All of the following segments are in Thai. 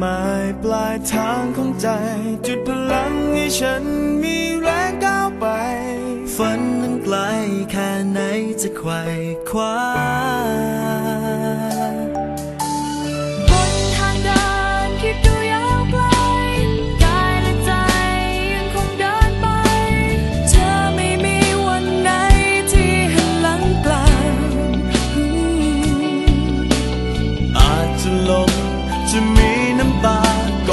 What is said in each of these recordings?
หมายปลายทางของใจ จุดพลังให้ฉันมีแรงก้าวไปฝันนั้นไกลแค่ไหนจะไขว่คว้า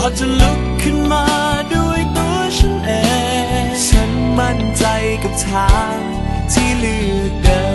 ก็จะลุกขึ้นมาด้วยตัวฉันเอง ฉันมั่นใจกับทางที่เลือกเดิน